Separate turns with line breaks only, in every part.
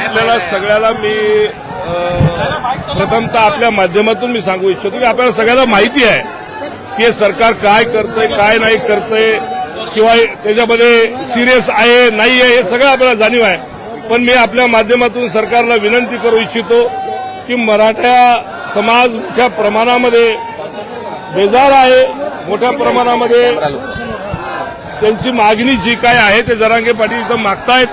आपल्याला सगळ्याला मी प्रथमतः आपल्या माध्यमातून मी सांगू इच्छितो की आपल्याला सगळ्याला माहिती आहे की हे सरकार काय करतंय काय नाही करतंय किंवा त्याच्यामध्ये सिरियस आहे नाही आहे हे सगळं आपल्याला जाणीव आहे. पण मी आपल्या माध्यमातून सरकारला विनंती करू इच्छितो की मराठा समाज मोठ्या प्रमाणामध्ये बेजार आहे मोठ्या प्रमाणामध्ये त्यांची मागणी जी काय आहे ते जरांगे पाटील इथं मागतायत.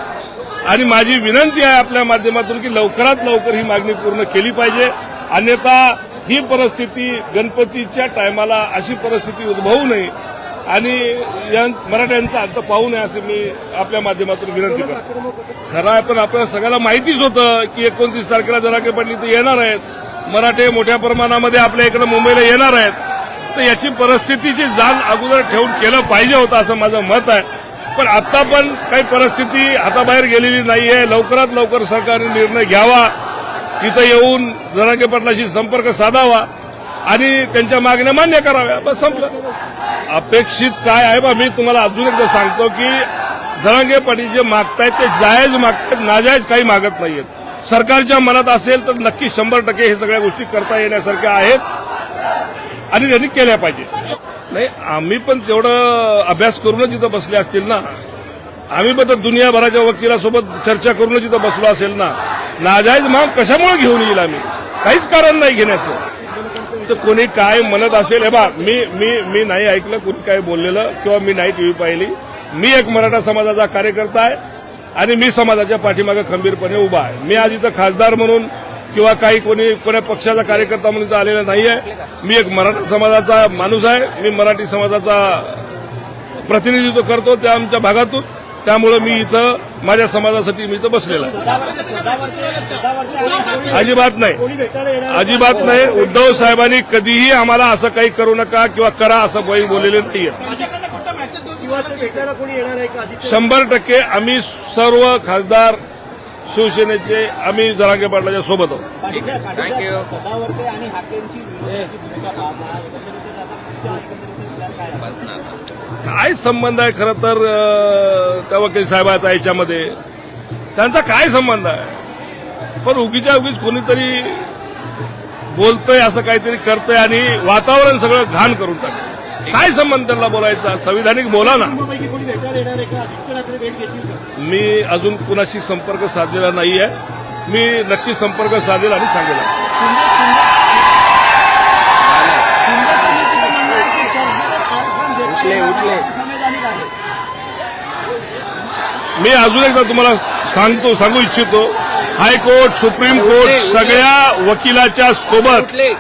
आणि माझी विनंती आहे आपल्या माध्यमातून की लवकरात लवकर ही मागणी पूर्ण केली पाहिजे. अन्यथा ही परिस्थिती गणपतीच्या टायमाला अशी परिस्थिती उद्भवू नये. आणि मराठ्यांचा अंत पाहू नये असं मी आपल्या माध्यमातून विनंती करतो. खरं आहे पण आपल्याला सगळ्याला माहितीच होतं की एकोणतीस तारखेला जराके पडली तर येणार आहेत मराठे मोठ्या प्रमाणामध्ये आपल्या इकडे मुंबईला येणार आहेत तर याची परिस्थितीची जाण अगोदर ठेवून केलं पाहिजे होतं असं माझं मत आहे. पण आता पण काही परिस्थिती हाताबाहेर गेलेली नाही आहे लवकरात लवकर सरकारने निर्णय घ्यावा. इथं येऊन जरांगे पाटलाशी संपर्क साधावा आणि त्यांच्या मागण्या मान्य कराव्या. बस संपलं. अपेक्षित काय आहे बा मी तुम्हाला अजून एकदा सांगतो की जरांगे पाटील जे मागतायत ते जायज मागतायत नाजायज काही मागत नाहीयेत. सरकारच्या मनात असेल तर नक्की शंभर टक्के हे सगळ्या गोष्टी करता येण्यासारख्या आहेत आणि त्यांनी केल्या पाहिजे. नाही आम्ही पण तेवढं अभ्यास करूनच इथं बसले असतील ना. आम्ही पण तर दुनियाभराच्या वकिलासोबत चर्चा करूनच इथं बसलो असेल ना. नाजायज माग कशामुळे घेऊन येईल आम्ही? काहीच कारण नाही घेण्याचं. तर कोणी काय म्हणत असेल हे बा मी मी मी नाही ऐकलं कोणी काय बोललेलं किंवा मी नाही टीव्ही पाहिली. मी एक मराठा समाजाचा कार्यकर्ता आहे आणि मी समाजाच्या पाठीमागे खंबीरपणे उभा आहे. मी आज इथं खासदार म्हणून किंवा काही कोणी कोण्या पक्षाचा कार्यकर्ता म्हणून आलेला नाही आहे मी एक मराठा समाजाचा माणूस आहे. मी मराठी समाजाचा प्रतिनिधित्व करतो त्या आमच्या भागातून. त्यामुळे मी इथं माझ्या समाजासाठी मी इथं बसलेला आहे. अजिबात नाही. अजिबात नाही. उद्धव साहेबांनी कधीही आम्हाला असं काही करू नका किंवा करा असं काही बोललेले नाहीये. शंभर टक्के आम्ही सर्व खासदार शिवसेनेचे आम्ही जरांगे पाटलाच्या सोबत आहोत.
थँक्यू
आता काय
संबंध आहे खरं तर अं, त्या वकील साहेबाचा याच्यामध्ये त्यांचा काय संबंध आहे? पण उगीच्या उगीच कोणीतरी बोलतंय असं काहीतरी करतंय आणि वातावरण सगळं घाण करून टाकतं काय संबंध त्यांना बोलायचा? संविधानिक बोला ना. मी अजून कुणाशी संपर्क साधलेला नाहीये. मी नक्की संपर्क साधेल आणि सांगेल.
उठले उठले.
मी अजून एकदा तुम्हाला सांगतो सांगू इच्छितो. हायकोर्ट सुप्रीम कोर्ट सगळ्या वकिलाच्या सोबत
उठले.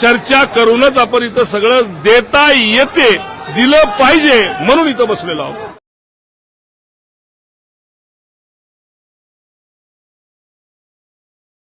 चर्चा करूनच आपण इथं सगळं देता येते दिलं पाहिजे म्हणून इथं बसलेलो आहोत.